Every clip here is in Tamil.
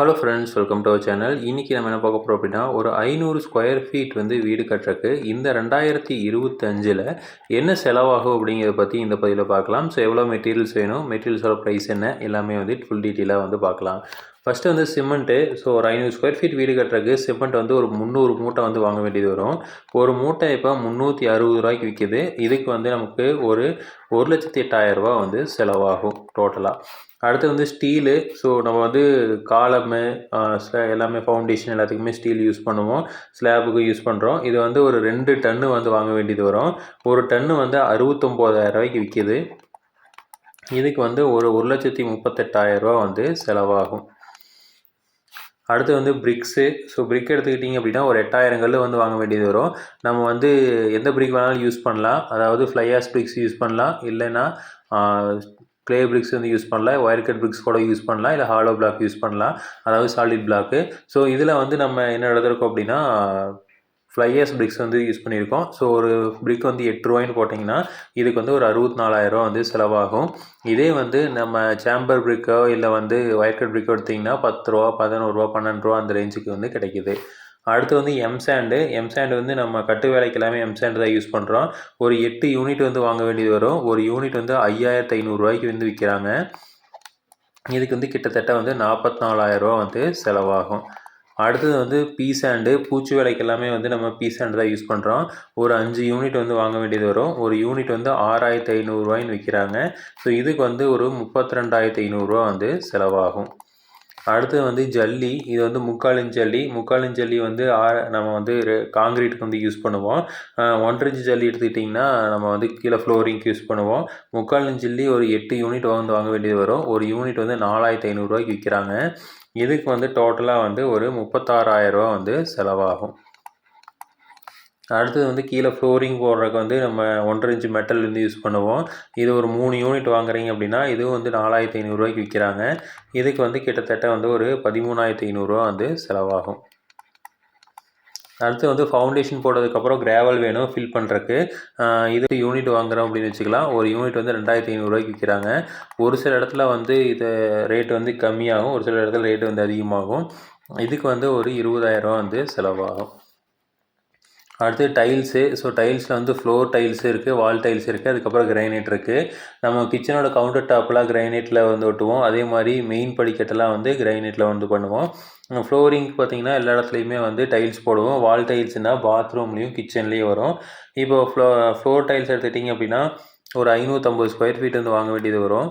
Hello friends welcome to our channel இன்றைக்கி நம்ம என்ன பார்க்க போகிறோம் அப்படின்னா ஒரு ஐநூறு ஸ்கொயர் ஃபீட் வந்து வீடு கட்டுறக்கு இந்த ரெண்டாயிரத்தி இருபத்தஞ்சில் என்ன செலவாகும் அப்படிங்கிறத பற்றி இந்த பதிவில் பார்க்கலாம். ஸோ எவ்வளோ மெட்டீரியல்ஸ் வேணும் மெட்டீரியல்ஸோட ப்ரைஸ் என்ன எல்லாமே வந்து ஃபுல் டீட்டெயிலாக வந்து பார்க்கலாம். ஃபஸ்ட்டு வந்து சிமெண்ட்டு ஸோ ஒரு ஐநூறு ஸ்கொயர் ஃபீட் வீடு கட்டுறதுக்கு சிமெண்ட் வந்து ஒரு முந்நூறு மூட்டை வந்து வாங்க வேண்டியது வரும். ஒரு மூட்டை இப்போ முந்நூற்றி அறுபது ரூபாய்க்கு விற்கிது இதுக்கு வந்து நமக்கு ஒரு ஒரு லட்சத்தி எட்டாயிரரூபா வந்து செலவாகும் டோட்டலாக அடுத்து வந்து ஸ்டீலு ஸோ நம்ம வந்து காலமு எல்லாமே ஃபவுண்டேஷன் எல்லாத்துக்குமே ஸ்டீல் யூஸ் பண்ணுவோம். ஸ்லாபுக்கு யூஸ் பண்ணுறோம் இது வந்து ஒரு ரெண்டு டன்னு வந்து வாங்க வேண்டியது வரும். ஒரு டன்னு வந்து அறுபத்தொம்போதாயிரம் ரூபாய்க்கு விற்கிது இதுக்கு வந்து ஒரு ஒரு லட்சத்தி முப்பத்தெட்டாயிரரூபா வந்து செலவாகும். அடுத்து வந்து பிரிக்ஸு ஸோ பிரிக் எடுத்துக்கிட்டிங்க அப்படின்னா ஒரு எட்டாயிரம் கல் வந்து வாங்க வேண்டியது வரும். நம்ம வந்து எந்த பிரிக் வேணாலும் யூஸ் பண்ணலாம். அதாவது ஃப்ளையாஸ் பிரிக்ஸ் யூஸ் பண்ணலாம். இல்லைன்னா க்ளே பிரிக்ஸ் வந்து யூஸ் பண்ணலாம். ஒயர் கட் பிரிக்ஸ் கூட யூஸ் பண்ணலாம். இல்லை ஹாலோ பிளாக் யூஸ் பண்ணலாம். அதாவது சாலிட் பிளாக்கு ஸோ இதில் வந்து நம்ம என்ன எழுதுறோம் அப்படின்னா ஃப்ளையர்ஸ் பிரிக்ஸ் வந்து யூஸ் பண்ணியிருக்கோம். ஸோ ஒரு பிரிக் வந்து எட்டு ரூபாய்னு போட்டிங்கன்னா இதுக்கு வந்து ஒரு அறுபத்தி நாலாயிரம் வந்து செலவாகும். இதே வந்து நம்ம சேம்பர் பிரிக்கோ இல்லை வந்து ஒயர்கட் பிரிக்கோ எடுத்திங்கன்னா பத்து ரூபா பதினோருவா பன்னெண்டு ரூபா அந்த ரேஞ்சுக்கு வந்து கிடைக்கிது. அடுத்து வந்து எம்சாண்டு எம்சாண்டு வந்து நம்ம கட்டு வேலைக்கு எல்லாமே எம்சாண்டு தான் யூஸ் பண்ணுறோம் ஒரு எட்டு யூனிட் வந்து வாங்க வேண்டியது வரும். ஒரு யூனிட் வந்து ஐயாயிரத்து ஐநூறுரூவாய்க்கு வந்து விற்கிறாங்க இதுக்கு வந்து கிட்டத்தட்ட வந்து நாற்பத்தி நாலாயிரரூவா வந்து செலவாகும். அடுத்தது வந்து பீஸ் ஆண்டு பூச்சி வேலைக்கு எல்லாமே வந்து நம்ம பீஸ் ஆண்டு தான் யூஸ் பண்ணுறோம் ஒரு அஞ்சு யூனிட் வந்து வாங்க வேண்டியது வரும். ஒரு யூனிட் வந்து ஆறாயிரத்து ஐநூறுரூவாயின்னு விற்கிறாங்க ஸோ இதுக்கு வந்து ஒரு முப்பத்தி ரெண்டாயிரத்து ஐநூறுரூவா வந்து செலவாகும். அடுத்தது வந்து ஜல்லி. இது வந்து முக்காலின் ஜல்லி. முக்காலின் ஜல்லி வந்து நம்ம வந்து காங்கிரீட்டுக்கு வந்து யூஸ் பண்ணுவோம். ஒன்றரை இன்ச்சு ஜல்லி எடுத்துக்கிட்டிங்கன்னா நம்ம வந்து கீழே ஃப்ளோரிங்க்கு யூஸ் பண்ணுவோம். முக்காலின் ஜல்லி ஒரு எட்டு யூனிட் வந்து வாங்க வேண்டியது வரும். ஒரு யூனிட் வந்து நாலாயிரத்தி ஐநூறுரூவாய்க்கு விற்கிறாங்க இதுக்கு வந்து டோட்டலாக வந்து ஒரு முப்பத்தாறாயிரரூவா வந்து செலவாகும். அடுத்தது வந்து கீழே ஃப்ளோரிங் போடுறதுக்கு வந்து நம்ம ஒன்றரை இன்ச்சு மெட்டல் வந்து யூஸ் பண்ணுவோம். இது ஒரு மூணு யூனிட் வாங்குறீங்க அப்படின்னா இதுவும் வந்து நாலாயிரத்தி ஐநூறுரூவாய்க்கு விற்கிறாங்க. இதுக்கு வந்து கிட்டத்தட்ட வந்து ஒரு பதிமூணாயிரத்தி ஐநூறுரூவா வந்து செலவாகும். அடுத்து வந்து ஃபவுண்டேஷன் போட்டதுக்கப்புறம் கிராவல் வேணும் ஃபில் பண்ணுறக்கு இது யூனிட் வாங்குகிறோம் அப்படின்னு வச்சுக்கலாம். ஒரு யூனிட் வந்து ரெண்டாயிரத்தி ஐநூறுரூவாய்க்கு விற்கிறாங்க. ஒரு சில இடத்துல வந்து இது ரேட் வந்து கம்மியாகும். ஒரு சில இடத்துல ரேட் வந்து அதிகமாகும். இதுக்கு வந்து ஒரு இருபதாயிரம் வந்து செலவாகும். அடுத்து டைல்ஸு ஸோ டைல்ஸில் வந்து ஃப்ளோர் டைல்ஸ் இருக்குது வால் டைல்ஸ் இருக்குது அதுக்கப்புறம் கிரைனைட் இருக்குது நம்ம கிச்சனோட கவுண்டர் டாப்லாம் கிரைனைட்டில் வந்து ஒட்டுவோம். அதே மாதிரி மெயின் படிக்கட்டெல்லாம் வந்து கிரைனைட்டில் வந்து பண்ணுவோம். ஃப்ளோரிங் பார்த்திங்கன்னா எல்லா இடத்துலையுமே வந்து டைல்ஸ் போடுவோம். வால் டைல்ஸ்னால் பாத்ரூம்லேயும் கிச்சன்லேயும் வரும். இப்போ ஃப்ளோ ஃப்ளோர் டைல்ஸ் எடுத்துகிட்டிங்க அப்படின்னா ஒரு ஐநூற்றம்பது ஸ்கொயர் ஃபீட் வந்து வாங்க வேண்டியது வரும்.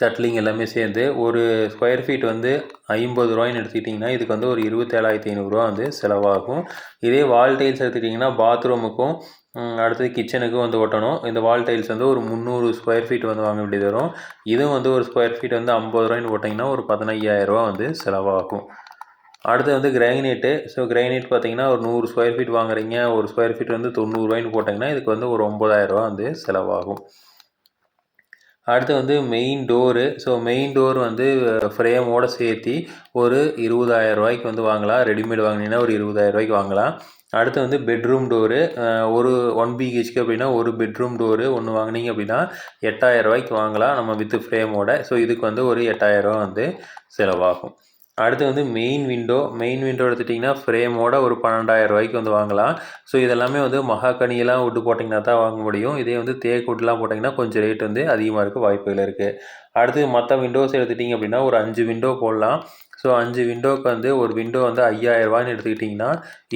ஸ்கட்லிங் எல்லாமே சேர்ந்து ஒரு ஸ்கொயர் ஃபீட் வந்து ஐம்பது ரூபாய்னு எடுத்துக்கிட்டிங்கன்னா இதுக்கு வந்து ஒரு இருபத்தேழாயிரத்தி ஐநூறுரூவா வந்து செலவாகும். இதே வால் டைல்ஸ் எடுத்துக்கிட்டிங்கன்னா பாத்ரூமுக்கும் அடுத்தது கிச்சனுக்கும் வந்து ஒட்டணும். இந்த வால் டைல்ஸ் வந்து ஒரு முந்நூறு ஸ்கொயர் ஃபீட் வந்து வாங்க வேண்டியது வரும். இதுவும் வந்து ஒரு ஸ்கொயர் ஃபீட் வந்து ஐம்பது ரூபாய்னு போட்டிங்கன்னா ஒரு பதினையாயிரரூவா வந்து செலவாகும். அடுத்து வந்து கிரைனேட்டு ஸோ கிரைனேட் பார்த்தீங்கன்னா ஒரு நூறு ஸ்கொயர் ஃபீட் வாங்குறீங்க. ஒரு ஸ்கொயர் ஃபீட் வந்து தொண்ணூறுரூவாய்னு போட்டிங்கன்னா இதுக்கு வந்து ஒரு ஒம்பதாயிரரூவா வந்து செலவாகும். அடுத்து வந்து main door so main door வந்து ஃப்ரேமோடு சேர்த்தி ஒரு இருபதாயிரம் ரூபாய்க்கு வந்து வாங்கலாம். ரெடிமேட் வாங்கினீங்கன்னா ஒரு இருபதாயிரம் ரூபாய்க்கு வாங்கலாம். அடுத்து வந்து பெட்ரூம் டோரு ஒரு ஒன் பிஹெச்கே அப்படின்னா ஒரு பெட்ரூம் டோரு ஒன்று வாங்கினீங்க அப்படின்னா எட்டாயிரம் ரூபாய்க்கு வாங்கலாம் நம்ம வித்து ஃப்ரேமோட ஸோ இதுக்கு வந்து ஒரு எட்டாயிரம் ரூபா வந்து செலவாகும். அடுத்து வந்து மெயின் விண்டோ மெயின் விண்டோ எடுத்துட்டிங்கன்னா ஃப்ரேமோட ஒரு பன்னெண்டாயிரம் ரூபாய்க்கு வந்து வாங்கலாம். ஸோ இதெல்லாமே வந்து மகாக்கனியெல்லாம் விட்டு போட்டிங்கன்னா தான் வாங்க முடியும். இதே வந்து தேக்கு விட்டுலாம் போட்டிங்கன்னா கொஞ்சம் ரேட் வந்து அதிகமாக இருக்க வாய்ப்புகள் இருக்குது அடுத்து மற்ற விண்டோஸ் எடுத்துட்டிங்க அப்படின்னா ஒரு அஞ்சு விண்டோ போடலாம். ஸோ அஞ்சு விண்டோவுக்கு வந்து ஒரு விண்டோ வந்து ஐயாயிரரூவான்னு எடுத்துக்கிட்டிங்கன்னா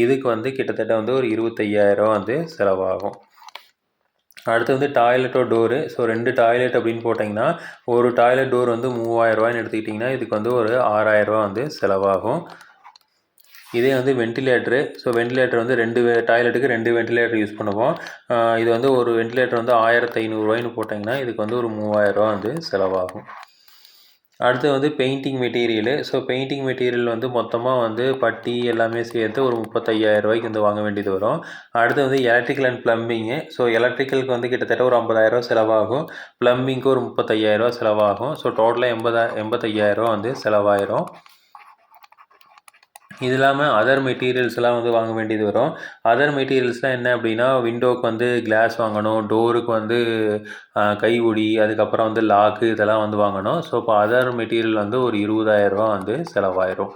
இதுக்கு வந்து கிட்டத்தட்ட வந்து ஒரு இருபத்தையாயிரம் வந்து செலவாகும். அடுத்து வந்து டாய்லெட்டோ டோரு ஸோ ரெண்டு டாய்லெட் அப்படின்னு போட்டிங்கன்னா ஒரு டாய்லெட் டோர் வந்து மூவாயிரரூவான்னு எடுத்துக்கிட்டிங்கன்னா இதுக்கு வந்து ஒரு ஆறாயிரரூவா வந்து செலவாகும். இதே வந்து வெண்டிலேட்டரு ஸோ வென்டிலேட்டர் வந்து ரெண்டு டாய்லெட்டுக்கு ரெண்டு வென்டிலேட்டர் யூஸ் பண்ணுவோம். இது வந்து ஒரு வென்டிலேட்டர் வந்து ஆயிரத்து ஐநூறுரூவாயின்னு போட்டிங்கன்னா இதுக்கு வந்து ஒரு மூவாயிரரூவா வந்து செலவாகும். அடுத்து வந்து painting material so painting material வந்து மொத்தமாக வந்து பட்டி எல்லாமே சேர்த்து ஒரு முப்பத்தையாயிரம் ரூபாய்க்கு வந்து வாங்க வேண்டியது வரும். அடுத்து வந்து எலக்ட்ரிக்கல் அண்ட் ப்ளம்பிங்கு ஸோ எலக்ட்ரிக்கலுக்கு வந்து கிட்டத்தட்ட ஒரு ஐம்பதாயிரரூவா செலவாகும். ப்ளம்பிங்க்கு ஒரு முப்பத்தையாயிரரூவா செலவாகும். ஸோ டோட்டலாக எண்பதா எண்பத்தையாயிரரூவா வந்து செலவாயிரும். இது இல்லாமல் அதர் மெட்டீரியல்ஸ்லாம் வந்து வாங்க வேண்டியது வரும். அதர் மெட்டீரியல்ஸ்லாம் என்ன அப்படின்னா விண்டோவுக்கு வந்து கிளாஸ் வாங்கணும் டோருக்கு வந்து கைவுடி அதுக்கப்புறம் வந்து லாக்கு இதெல்லாம் வந்து வாங்கணும். ஸோ இப்போ அதர் மெட்டீரியல் வந்து ஒரு இருபதாயிரரூபா வந்து செலவாயிரும்.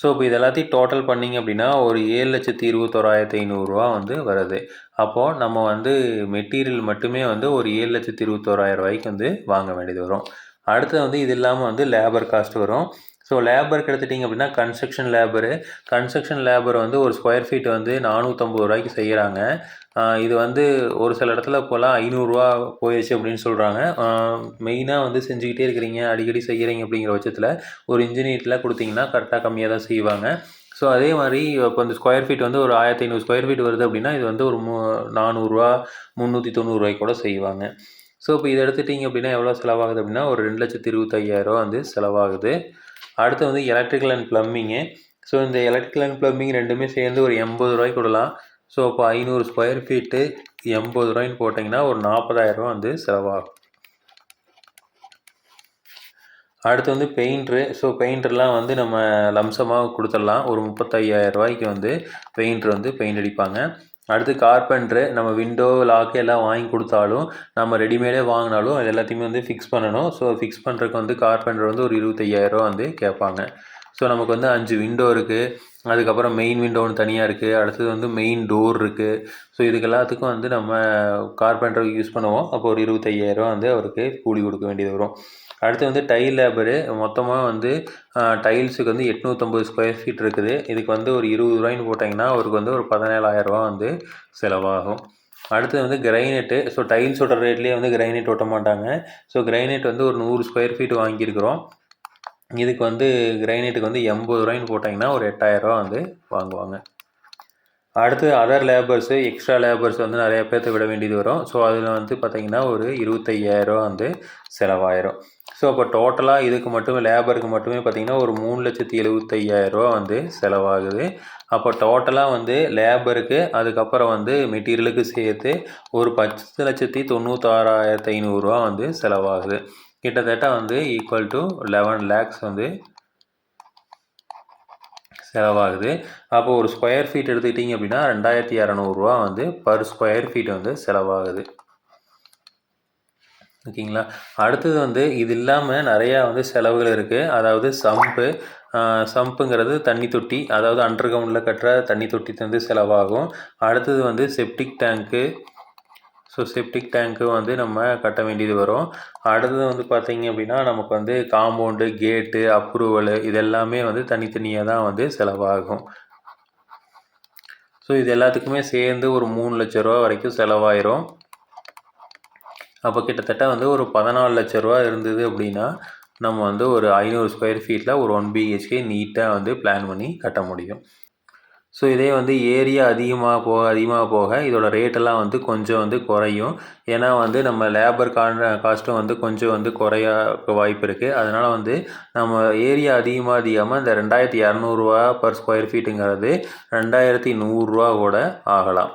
ஸோ இப்போ இது எல்லாத்தையும் டோட்டல் பண்ணிங்க அப்படின்னா ஒரு ஏழு லட்சத்தி இருபத்தோராயிரத்தி ஐநூறுரூவா வந்து வருது. அப்போது நம்ம வந்து மெட்டீரியல் மட்டுமே வந்து ஒரு ஏழு லட்சத்தி இருபத்தோராயிரம் ரூபாய்க்கு வந்து வாங்க வேண்டியது வரும். அடுத்து வந்து இது இல்லாமல் வந்து லேபர் காஸ்ட் வரும். ஸோ லேபருக்கு எடுத்துட்டிங்க அப்படின்னா கன்ஸ்ட்ரக்ஷன் லேபரு கன்ஸ்ட்ரக்ஷன் லேபர் வந்து ஒரு ஸ்கொயர் ஃபீட் வந்து நானூற்றம்பது ரூபாய்க்கு செய்கிறாங்க இது வந்து ஒரு சில இடத்துல போகலாம் ஐநூறுரூவா போயிடுச்சு அப்படின்னு சொல்கிறாங்க மெயினாக வந்து செஞ்சுக்கிட்டே இருக்கிறீங்க அடிக்கடி செய்கிறீங்க அப்படிங்கிற பட்சத்தில் ஒரு இன்ஜினியரில் கொடுத்தீங்கன்னா கரெக்டாக கம்மியாக தான் செய்வாங்க. ஸோ அதே மாதிரி இப்போ இந்த ஸ்கொயர் ஃபீட் வந்து ஒரு ஆயிரத்தி ஐநூறு ஸ்கொயர் ஃபீட் வருது அப்படின்னா இது வந்து ஒரு மூ நானூறுரூவா முந்நூற்றி தொண்ணூறுரூவாய்க்கு கூட செய்வாங்க. ஸோ இப்போ இதை எடுத்துட்டிங்க அப்படின்னா எவ்வளோ செலவாகுது அப்படின்னா ஒரு ரெண்டு லட்சத்தி இருபத்தையாயிரம் வந்து செலவாகுது. அடுத்து வந்து எலக்ட்ரிக்கல் அண்ட் ப்ளம்பிங்கு ஸோ இந்த எலக்ட்ரிக்கல் அண்ட் ப்ளம்பிங் ரெண்டுமே சேர்ந்து ஒரு எண்பது ரூபாய்க்கு விடலாம் ஸோ இப்போ ஐநூறு ஸ்கொயர் ஃபீட்டு எண்பது ரூபாய்ன்னு போட்டிங்கன்னா ஒரு நாற்பதாயிரரூவா வந்து செலவாகும். அடுத்து வந்து பெயிண்ட்ரு ஸோ பெயிண்டர்லாம் வந்து நம்ம லம்சமாக கொடுத்துடலாம். ஒரு முப்பத்தையாயிரம் ரூபாய்க்கு வந்து பெயிண்ட்ரு வந்து பெயிண்ட் அடிப்பாங்க. அடுத்து கார்பெண்ட்ரு நம்ம விண்டோ லாக்கு எல்லாம் வாங்கி கொடுத்தாலும் நம்ம ரெடிமேடே வாங்கினாலும் அது எல்லாத்தையுமே வந்து ஃபிக்ஸ் பண்ணணும். ஸோ ஃபிக்ஸ் பண்ணுறதுக்கு வந்து கார்பெண்டர் வந்து ஒரு இருபத்தையாயிரரூவா வந்து கேட்பாங்க. ஸோ நமக்கு வந்து அஞ்சு விண்டோ இருக்குது அதுக்கப்புறம் மெயின் விண்டோ ஒன்று தனியாக இருக்குது அடுத்தது வந்து மெயின் டோர் இருக்குது ஸோ இதுக்கு எல்லாத்துக்கும் வந்து நம்ம கார்பெண்டருக்கு யூஸ் பண்ணுவோம். அப்போ ஒரு இருபத்தையாயிரரூவா வந்து அவருக்கு கூலி கொடுக்க வேண்டியது வரும். அடுத்து வந்து டைல் லேபரு மொத்தமாக வந்து டைல்ஸுக்கு வந்து எட்நூற்றம்பது ஸ்கொயர் ஃபீட் இருக்குது. இதுக்கு வந்து ஒரு இருபது ரூபாய்ன்னு போட்டிங்கன்னா அவருக்கு வந்து ஒரு பதினேழாயிரரூபா வந்து செலவாகும். அடுத்தது வந்து கிரைனெட்டு ஸோ டைல்ஸோட ரேட்லேயே வந்து கிரைனெட் ஒட்ட மாட்டாங்க. ஸோ கிரைனெட் வந்து ஒரு நூறு ஸ்கொயர் ஃபீட் வாங்கியிருக்கிறோம். இதுக்கு வந்து கிரைனேட்டுக்கு வந்து எண்பது ரூபாய்ன்னு போட்டிங்கன்னா ஒரு எட்டாயிரரூவா வந்து வாங்குவாங்க. அடுத்து அதர் லேபர்ஸு எக்ஸ்ட்ரா லேபர்ஸ் வந்து நிறைய பேர்த்த விட வேண்டியது வரும். ஸோ அதில் வந்து பார்த்திங்கன்னா ஒரு இருபத்தையாயிரரூவா வந்து செலவாயிரும். ஸோ அப்போ டோட்டலாக இதுக்கு மட்டுமே லேபருக்கு மட்டுமே பார்த்திங்கன்னா ஒரு மூணு லட்சத்தி எழுபத்தையாயிரரூவா வந்து செலவாகுது. அப்போ டோட்டலாக வந்து லேபருக்கு அதுக்கப்புறம் வந்து மெட்டீரியலுக்கு சேர்த்து ஒரு பத்து லட்சத்தி தொண்ணூத்தாறாயிரத்து ஐநூறுரூவா வந்து செலவாகுது. கிட்டத்தட்ட வந்து ஈக்குவல் டு லெவன் லேக்ஸ் வந்து செலவாகுது. அப்போ ஒரு ஸ்கொயர் ஃபீட் எடுத்துக்கிட்டிங்க அப்படின்னா ரெண்டாயிரத்தி இரநூறுவா வந்து பர் ஸ்கொயர் ஃபீட் வந்து செலவாகுது. ஓகேங்களா? அடுத்தது வந்து இது இல்லாமல் நிறையா வந்து செலவுகள் இருக்குது அதாவது சம்பு சம்புங்கிறது தண்ணி தொட்டி அதாவது அண்டர் கிரவுண்டில் கட்டுற தண்ணி தொட்டி வந்து செலவாகும். அடுத்தது வந்து செப்டிக் டேங்க்கு ஸோ செப்டிக் டேங்க்கு வந்து நம்ம கட்ட வேண்டியது வரும். அடுத்தது வந்து பார்த்திங்க அப்படின்னா நமக்கு வந்து காம்பவுண்டு கேட்டு அப்ரூவலு இது எல்லாமே வந்து தனித்தனியாக தான் வந்து செலவாகும். ஸோ இது எல்லாத்துக்குமே சேர்ந்து ஒரு மூணு லட்ச ரூபா வரைக்கும் செலவாயிரும். அப்போ கிட்டத்தட்ட வந்து ஒரு பதினாலு லட்ச ரூபா இருந்தது அப்படின்னா நம்ம வந்து ஒரு ஐநூறு ஸ்கொயர் ஃபீட்டில் ஒரு ஒன் பிஹெச்கே நீட்டாக வந்து பிளான் பண்ணி கட்ட முடியும். ஸோ இதே வந்து ஏரியா அதிகமாக போக அதிகமாக போக இதோட ரேட்டெல்லாம் வந்து கொஞ்சம் வந்து குறையும். ஏன்னா வந்து நம்ம லேபர் கான் காஸ்ட்டும் வந்து கொஞ்சம் வந்து குறைய வாய்ப்பு இருக்குது அதனால் வந்து நம்ம ஏரியா அதிகமாக அதிகமாக இந்த ரெண்டாயிரத்தி இரநூறுவா பர் ஸ்கொயர் ஃபீட்டுங்கிறது ரெண்டாயிரத்தி நூறுரூவா கூட ஆகலாம்.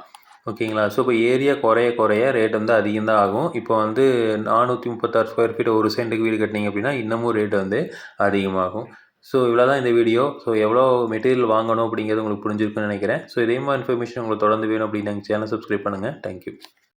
ஓகேங்களா? ஸோ இப்போ ஏரியா குறைய குறைய ரேட் வந்து அதிகம் தான் ஆகும். இப்போ வந்து நானூற்றி முப்பத்தாறு ஸ்கொயர் ஃபீட் ஒரு சென்ட்டுக்கு வீடு கட்டினீங்க அப்படின்னா இன்னமும் ரேட் வந்து அதிகமாகும். ஸோ இவ்வளோ தான் இந்த வீடியோ ஸோ எவ்வளோ மெட்டீரியல் வாங்கணும் அப்படிங்கிறது உங்களுக்கு புரிஞ்சிருக்குன்னு நினைக்கிறேன். ஸோ இதே மாதிரி இன்ஃபர்மேஷன் உங்களுக்கு தொடர்ந்து வேணும் அப்படின்னு சேனல் சப்ஸ்கிரைப் பண்ணுங்கள் தேங்க்யூ